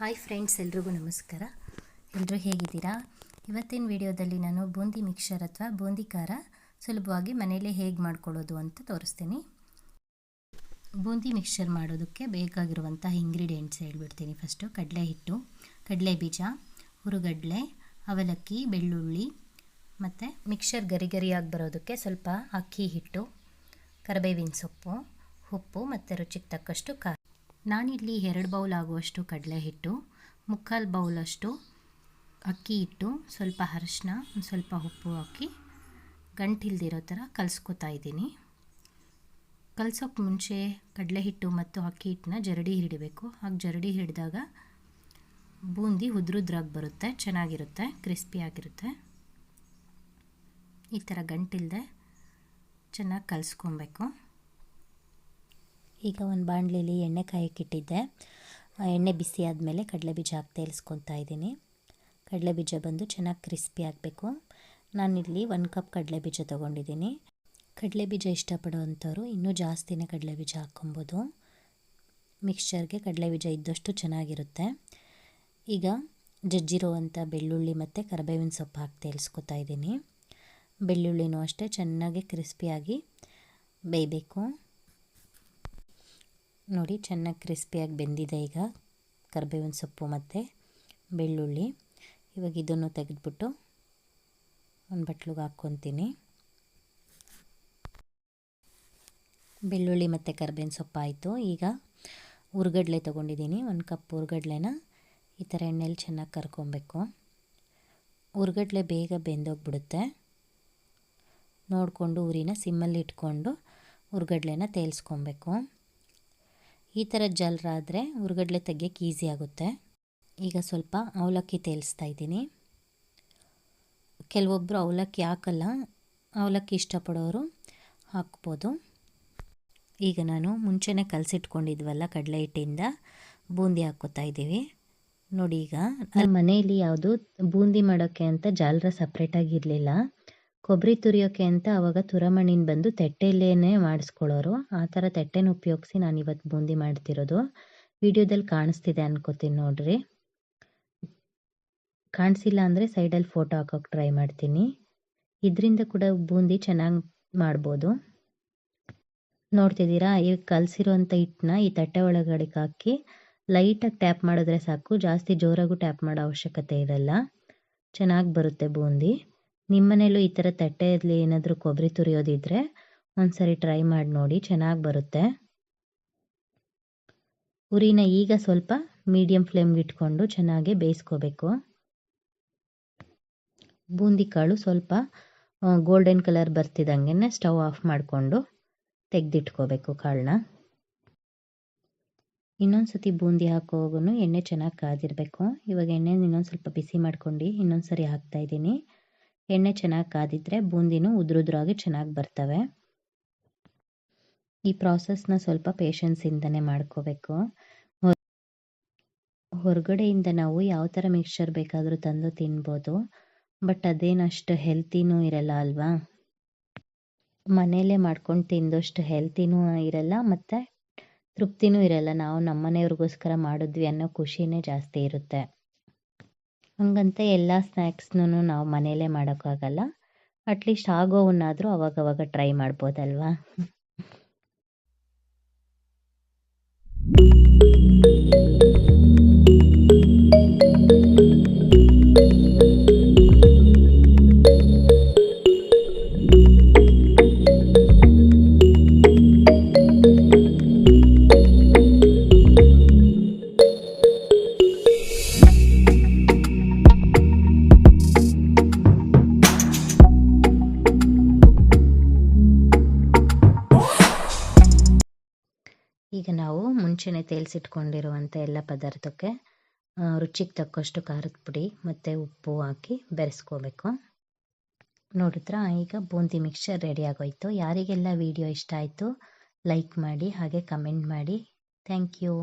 Hi friends, ಎಲ್ರಿಗೂ ನಮಸ್ಕಾರ. ಎಲ್ಲರೂ ಹೇಗಿದ್ದೀರಾ? ಇವತ್ತಿನ ವಿಡಿಯೋದಲ್ಲಿ ನಾನು ಬೂಂದಿ ಮಿಕ್ಸರ್ ಅಥವಾ ಬೂಂದಿ ಖಾರ ಸುಲಭವಾಗಿ ಮನೆಯಲ್ಲೇ ಹೇಗೆ ಮಾಡ್ಕೊಳ್ಳೋದು ಅಂತ ತೋರಿಸ್ತೀನಿ. ಬೂಂದಿ ಮಿಕ್ಸರ್ ಮಾಡೋದಕ್ಕೆ ಬೇಕಾಗಿರುವಂಥ ಇಂಗ್ರೀಡಿಯೆಂಟ್ಸ್ ಹೇಳ್ಬಿಡ್ತೀನಿ ಫಸ್ಟು. ಕಡಲೆ ಹಿಟ್ಟು, ಕಡಲೆ ಬೀಜ, ಹುರುಗಡ್ಲೆ, ಅವಲಕ್ಕಿ, ಬೆಳ್ಳುಳ್ಳಿ ಮತ್ತು ಮಿಕ್ಸರ್ ಗರಿ ಗರಿಯಾಗಿ ಬರೋದಕ್ಕೆ ಸ್ವಲ್ಪ ಅಕ್ಕಿ ಹಿಟ್ಟು, ಕರಿಬೇವಿನ ಸೊಪ್ಪು, ಉಪ್ಪು ಮತ್ತು ರುಚಿಗೆ ತಕ್ಕಷ್ಟು ಖಾರ. ನಾನಿಲ್ಲಿ ಎರಡು ಬೌಲ್ ಆಗುವಷ್ಟು ಕಡಲೆ ಹಿಟ್ಟು ಮುಕ್ಕಾಲು ಬೌಲಷ್ಟು ಅಕ್ಕಿ ಹಿಟ್ಟು, ಸ್ವಲ್ಪ ಅರಶಿನ, ಒಂದು ಸ್ವಲ್ಪ ಉಪ್ಪು ಹಾಕಿ ಗಂಟಿಲ್ದಿರೋ ಥರ ಕಲಿಸ್ಕೊತಾ ಇದ್ದೀನಿ. ಕಲ್ಸೋಕ್ಕೆ ಮುಂಚೆ ಕಡಲೆ ಹಿಟ್ಟು ಮತ್ತು ಅಕ್ಕಿ ಹಿಟ್ಟನ್ನ ಜರಡಿ ಹಿಡಿಬೇಕು. ಹಾಗೆ ಜರಡಿ ಹಿಡಿದಾಗ ಬೂಂದಿ ಉದ್ರುದ್ರಾಗಿ ಬರುತ್ತೆ, ಚೆನ್ನಾಗಿರುತ್ತೆ ಕ್ರಿಸ್ಪಿಯಾಗಿರುತ್ತೆ ಈ ಥರ ಗಂಟಿಲ್ಲದೆ ಚೆನ್ನಾಗಿ ಕಲಿಸ್ಕೊಬೇಕು. ಈಗ ಒಂದು ಬಾಣಲಿಲಿ ಎಣ್ಣೆ ಕಾಯಕ್ಕಿಟ್ಟಿದ್ದೆ. ಎಣ್ಣೆ ಬಿಸಿ ಆದಮೇಲೆ ಕಡಲೆಬೀಜ ಹಾಕಿ ತೇಲಿಸ್ಕೊತಾ ಇದ್ದೀನಿ. ಕಡಲೆಬೀಜ ಬಂದು ಚೆನ್ನಾಗಿ ಕ್ರಿಸ್ಪಿ ಆಗಬೇಕು. ನಾನಿಲ್ಲಿ ಒನ್ ಕಪ್ ಕಡಲೆಬೀಜ ತೊಗೊಂಡಿದ್ದೀನಿ. ಕಡಲೆಬೀಜ ಇಷ್ಟಪಡುವಂಥವ್ರು ಇನ್ನೂ ಜಾಸ್ತಿನೇ ಕಡಲೆಬೀಜ ಹಾಕ್ಕೊಬೋದು. ಮಿಕ್ಸ್ಚರ್ಗೆ ಕಡಲೆಬೀಜ ಇದ್ದಷ್ಟು ಚೆನ್ನಾಗಿರುತ್ತೆ. ಈಗ ಜಜ್ಜಿರುವಂಥ ಬೆಳ್ಳುಳ್ಳಿ ಮತ್ತು ಕರಿಬೇವಿನ ಸೊಪ್ಪು ಹಾಕಿ ತೇಲಿಸ್ಕೊತಾ ಇದ್ದೀನಿ. ಬೆಳ್ಳುಳ್ಳಿನೂ ಅಷ್ಟೇ ಚೆನ್ನಾಗಿ ಕ್ರಿಸ್ಪಿಯಾಗಿ ಬೇಯಬೇಕು. ನೋಡಿ, ಚೆನ್ನಾಗಿ ಕ್ರಿಸ್ಪಿಯಾಗಿ ಬೆಂದಿದೆ ಈಗ. ಕರಿಬೇವಿನ ಸೊಪ್ಪು ಮತ್ತು ಬೆಳ್ಳುಳ್ಳಿ. ಇವಾಗ ಇದನ್ನು ತೆಗೆದುಬಿಟ್ಟು ಒಂದು ಬಟ್ಲಿಗೆ ಹಾಕ್ಕೊತೀನಿ. ಬೆಳ್ಳುಳ್ಳಿ ಮತ್ತು ಕರ್ಬೇವಿನ ಸೊಪ್ಪು ಆಯಿತು. ಈಗ ಹುರ್ಗಡ್ಲೆ ತೊಗೊಂಡಿದ್ದೀನಿ. ಒಂದು ಕಪ್ ಹುರ್ಗಡ್ಲೆನ ಈ ಥರ ಎಣ್ಣೆಲಿ ಚೆನ್ನಾಗಿ ಕರ್ಕೊಬೇಕು. ಹುರ್ಗಡ್ಲೆ ಬೇಗ ಬೆಂದೋಗ್ಬಿಡುತ್ತೆ. ನೋಡಿಕೊಂಡು ಉರಿನ ಸಿಮ್ಮಲ್ಲಿ ಇಟ್ಕೊಂಡು ಹುರ್ಗಡ್ಲೆನ ತೇಲ್ಸ್ಕೊಬೇಕು. ಈ ಥರ ಜಲ್ರಾದರೆ ಹುರ್ಗಡ್ಲೆ ತೆಗಿಯೋಕ್ಕೆ ಈಸಿ ಆಗುತ್ತೆ. ಈಗ ಸ್ವಲ್ಪ ಅವಲಕ್ಕಿ ತೇಲಿಸ್ತಾ ಇದ್ದೀನಿ. ಕೆಲವೊಬ್ಬರು ಅವಲಕ್ಕಿ ಹಾಕಲ್ಲ, ಅವಲಕ್ಕಿ ಇಷ್ಟಪಡೋರು ಹಾಕ್ಬೋದು. ಈಗ ನಾನು ಮುಂಚೆನೆ ಕಲಸಿಟ್ಕೊಂಡಿದ್ವಲ್ಲ ಕಡಲೆ ಹಿಟ್ಟಿಂದ, ಬೂಂದಿ ಹಾಕ್ಕೋತಾ ಇದ್ದೀವಿ. ನೋಡಿ ಈಗ ಮನೆಯಲ್ಲಿ ಯಾವುದು ಬೂಂದಿ ಮಾಡೋಕ್ಕೆ ಅಂತ ಜಾಲರ ಸಪ್ರೇಟಾಗಿರಲಿಲ್ಲ ಕೊಬ್ಬರಿ ತುರಿಯೋಕೆ ಅಂತ ಅವಾಗ ತುರಮಣ್ಣಿನ ಬಂದು ತಟ್ಟೆಲೇನೇ ಮಾಡಿಸ್ಕೊಳ್ಳೋರು ಆ ಥರ ತಟ್ಟೆನ ಉಪಯೋಗಿಸಿ ನಾನು ಇವತ್ತು ಬೂಂದಿ ಮಾಡ್ತಿರೋದು. ವಿಡಿಯೋದಲ್ಲಿ ಕಾಣಿಸ್ತಿದೆ ಅನ್ಕೋತೀನಿ ನೋಡ್ರಿ. ಕಾಣಿಸಿಲ್ಲ ಅಂದರೆ ಸೈಡಲ್ಲಿ ಫೋಟೋ ಹಾಕೋಕೆ ಟ್ರೈ ಮಾಡ್ತೀನಿ. ಇದರಿಂದ ಕೂಡ ಬೂಂದಿ ಚೆನ್ನಾಗಿ ಮಾಡ್ಬೋದು. ನೋಡ್ತಿದ್ದೀರಾ? ಈ ಕಲಸಿರೋಂಥ ಹಿಟ್ಟನ್ನ ಈ ತಟ್ಟೆ ಒಳಗಡೆ ಹಾಕಿ ಲೈಟಾಗಿ ಟ್ಯಾಪ್ ಮಾಡಿದ್ರೆ ಸಾಕು. ಜಾಸ್ತಿ ಜೋರಾಗೂ ಟ್ಯಾಪ್ ಮಾಡೋ ಅವಶ್ಯಕತೆ ಇರಲ್ಲ. ಚೆನ್ನಾಗಿ ಬರುತ್ತೆ ಬೂಂದಿ. ನಿಮ್ಮನೇಲೂ ಈ ಥರ ತಟ್ಟೆಯಲ್ಲಿ ಏನಾದರೂ ಕೊಬ್ಬರಿ ತುರಿಯೋದಿದ್ರೆ ಒಂದ್ಸರಿ ಟ್ರೈ ಮಾಡಿ ನೋಡಿ, ಚೆನ್ನಾಗಿ ಬರುತ್ತೆ. ಉರಿನ ಈಗ ಸ್ವಲ್ಪ ಮೀಡಿಯಂ ಫ್ಲೇಮ್ಗೆ ಇಟ್ಕೊಂಡು ಚೆನ್ನಾಗಿ ಬೇಯಿಸ್ಕೋಬೇಕು. ಬೂಂದಿ ಕಾಳು ಸ್ವಲ್ಪ ಗೋಲ್ಡನ್ ಕಲರ್ ಬರ್ತಿದ್ದಂಗೆ ಸ್ಟವ್ ಆಫ್ ಮಾಡಿಕೊಂಡು ತೆಗೆದಿಟ್ಕೋಬೇಕು ಕಾಳನ್ನ. ಇನ್ನೊಂದು ಸತಿ ಬೂಂದಿ ಹಾಕೋವಾಗೂ ಎಣ್ಣೆ ಚೆನ್ನಾಗಿ ಕಾದಿರಬೇಕು. ಇವಾಗ ಎಣ್ಣೆ ಇನ್ನೊಂದು ಸ್ವಲ್ಪ ಬಿಸಿ ಮಾಡ್ಕೊಂಡು ಇನ್ನೊಂದು ಸರಿ ಹಾಕ್ತಾಯಿದ್ದೀನಿ ಎಣ್ಣೆ ಚೆನ್ನಾಗಿ ಕಾದಿದ್ರೆ ಬೂಂದಿನೂ ಉದ್ರುದ್ರಾಗಿ ಚೆನ್ನಾಗಿ ಬರ್ತವೆ. ಈ ಪ್ರಾಸೆಸ್ನ ಸ್ವಲ್ಪ ಪೇಷನ್ಸಿಂದನೇ ಮಾಡ್ಕೋಬೇಕು. ಹೊರಗಡೆಯಿಂದ ನಾವು ಯಾವ ಥರ ಮಿಕ್ಸ್ಚರ್ ಬೇಕಾದರೂ ತಂದು ತಿನ್ಬೋದು. ಬಟ್ ಅದೇನಷ್ಟು ಹೆಲ್ತಿನೂ ಇರಲ್ಲ ಅಲ್ವಾ? ಮನೆಯಲ್ಲೇ ಮಾಡ್ಕೊಂಡು ತಿಂದಷ್ಟು ಹೆಲ್ತಿನೂ ಇರಲ್ಲ ಮತ್ತು ತೃಪ್ತಿನೂ ಇರಲ್ಲ. ನಾವು ನಮ್ಮ ಮನೆಯವ್ರಿಗೋಸ್ಕರ ಮಾಡಿದ್ವಿ ಅನ್ನೋ ಖುಷಿನೇ ಜಾಸ್ತಿ ಇರುತ್ತೆ. ಹಂಗಂತ ಎಲ್ಲ ಸ್ನ್ಯಾಕ್ಸ್ನೂ ನಾವು ಮನೆಯಲ್ಲೇ ಮಾಡೋಕ್ಕಾಗಲ್ಲ. ಅಟ್ಲೀಸ್ಟ್ ಆಗೋವನ್ನಾದರೂ ಅವಾಗವಾಗ ಟ್ರೈ ಮಾಡ್ಬೋದಲ್ವಾ? ಈಗ ನಾವು ಮುಂಚೆನೆ ತೇಲ್ಸಿಟ್ಕೊಂಡಿರುವಂಥ ಎಲ್ಲ ಪದಾರ್ಥಕ್ಕೆ ರುಚಿಗೆ ತಕ್ಕಷ್ಟು ಖಾರದ ಪುಡಿ ಮತ್ತು ಉಪ್ಪು ಹಾಕಿ ಬೆರೆಸ್ಕೋಬೇಕು. ನೋಡಿದ್ರ ಈಗ ಬೂಂದಿ ಮಿಕ್ಸ್ಚರ್ ರೆಡಿ ಆಗೋಯ್ತು. ಯಾರಿಗೆಲ್ಲ ವಿಡಿಯೋ ಇಷ್ಟ ಆಯಿತು ಲೈಕ್ ಮಾಡಿ ಹಾಗೆ ಕಮೆಂಟ್ ಮಾಡಿ. Thank you